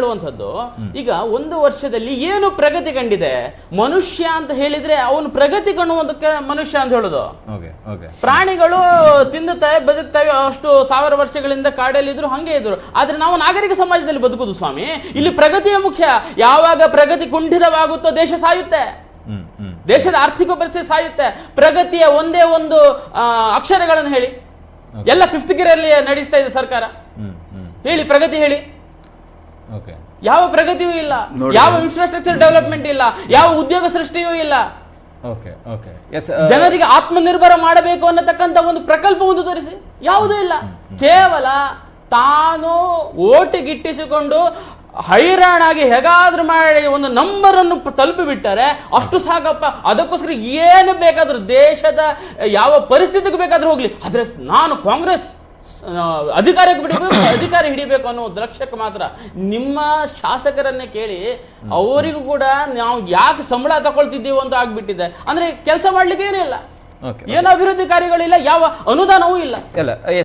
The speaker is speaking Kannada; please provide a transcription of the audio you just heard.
ಹೇಳುವಂಥದ್ದು ಈಗ ಒಂದು ವರ್ಷದಲ್ಲಿ ಏನು ಪ್ರಗತಿ ಕಂಡಿದೆ? ಮನುಷ್ಯ ಅಂತ ಹೇಳಿದ್ರೆ ಅವನು ಪ್ರಗತಿ ಕಾಣುವುದಕ್ಕೆ ಮನುಷ್ಯ ಅಂತ ಹೇಳುದು. ಪ್ರಾಣಿಗಳು ತಿನ್ನುತ್ತವೆ ಬದುಕ್ತವೆ ಅಷ್ಟು ಸಾವಿರ ವರ್ಷಗಳಿಂದ ಕಾಡಲ್ಲಿ ಇದ್ರು ಹಂಗೆ ಇದ್ರು. ಆದ್ರೆ ನಾವು ನಾಗರಿಕ ಸಮಾಜದಲ್ಲಿ ಬದುಕುದು ಸ್ವಾಮಿ. ಇಲ್ಲಿ ಪ್ರಗತಿಯ ಮುಖ್ಯ. ಯಾವಾಗ ಪ್ರಗತಿ ಕುಂಠಿತವಾಗುತ್ತೋ ದೇಶ ಸಾಯುತ್ತೆ. ದೇಶದ ಆರ್ಥಿಕ ಪರಿಸ್ಥಿತಿ ಸಾಯುತ್ತೆ. ಪ್ರಗತಿಯ ಒಂದೇ ಒಂದು ಅಕ್ಷರಗಳನ್ನು ಹೇಳಿ. ಎಲ್ಲ ಫಿಫ್ತ್ ಗಿರಲ್ಲಿ ನಡೆಸ್ತಾ ಇದೆ ಸರ್ಕಾರ. ಹೇಳಿ ಪ್ರಗತಿ ಹೇಳಿ. ಯಾವ ಪ್ರಗತಿಯೂ ಇಲ್ಲ. ಯಾವ ಇನ್ಫ್ರಾಸ್ಟ್ರಕ್ಚರ್ ಡೆವಲಪ್ಮೆಂಟ್ ಇಲ್ಲ. ಯಾವ ಉದ್ಯೋಗ ಸೃಷ್ಟಿಯೂ ಇಲ್ಲ. ಓಕೆ ಓಕೆ ಎಸ್ ಜನರಿಗೆ ಆತ್ಮನಿರ್ಭರ ಮಾಡಬೇಕು ಅನ್ನತಕ್ಕಂತ ಒಂದು ಪ್ರಕಲ್ಪ ಒಂದು ತೋರಿಸಿ. ಯಾವುದೂ ಇಲ್ಲ. ಕೇವಲ ತಾನು ಓಟಿಗಿಟ್ಟಿಸಿಕೊಂಡು ಹೈರಾಣಾಗಿ ಹೇಗಾದ್ರೂ ಮಾಡಿ ಒಂದು ನಂಬರ್ ಅನ್ನು ತಲುಪಿಬಿಟ್ಟರೆ ಅಷ್ಟು ಸಾಕಪ್ಪ. ಅದಕ್ಕೋಸ್ಕರ ಏನು ಬೇಕಾದ್ರೂ ದೇಶದ ಯಾವ ಪರಿಸ್ಥಿತಿಗೆ ಬೇಕಾದ್ರೂ ಹೋಗ್ಲಿ. ಆದ್ರೆ ನಾನು ಕಾಂಗ್ರೆಸ್ ಅಧಿಕಾರಕ್ಕೆ ಬಿಡಬೇಕು ಅಧಿಕಾರ ಹಿಡಿಬೇಕು ಅನ್ನೋ ದ್ರಕ್ಷಕ್ ಲಕ್ಷ್ಯಕ್ಕೆ ಮಾತ್ರ ನಿಮ್ಮ ಶಾಸಕರನ್ನೇ ಕೇಳಿ ಅವರಿಗೂ ಕೂಡ ನಾವು ಯಾಕೆ ಸಂಬಳ ತಗೊಳ್ತಿದ್ದೀವಿ ಅಂತ ಆಗ್ಬಿಟ್ಟಿದೆ. ಅಂದ್ರೆ ಕೆಲಸ ಮಾಡ್ಲಿಕ್ಕೆ ಏನೂ ಇಲ್ಲ ಓಕೆ ಏನು ಅಭಿವೃದ್ಧಿ ಕಾರ್ಯಗಳಿಲ್ಲ ಯಾವ ಅನುದಾನವೂ ಇಲ್ಲ. ಇಲ್ಲ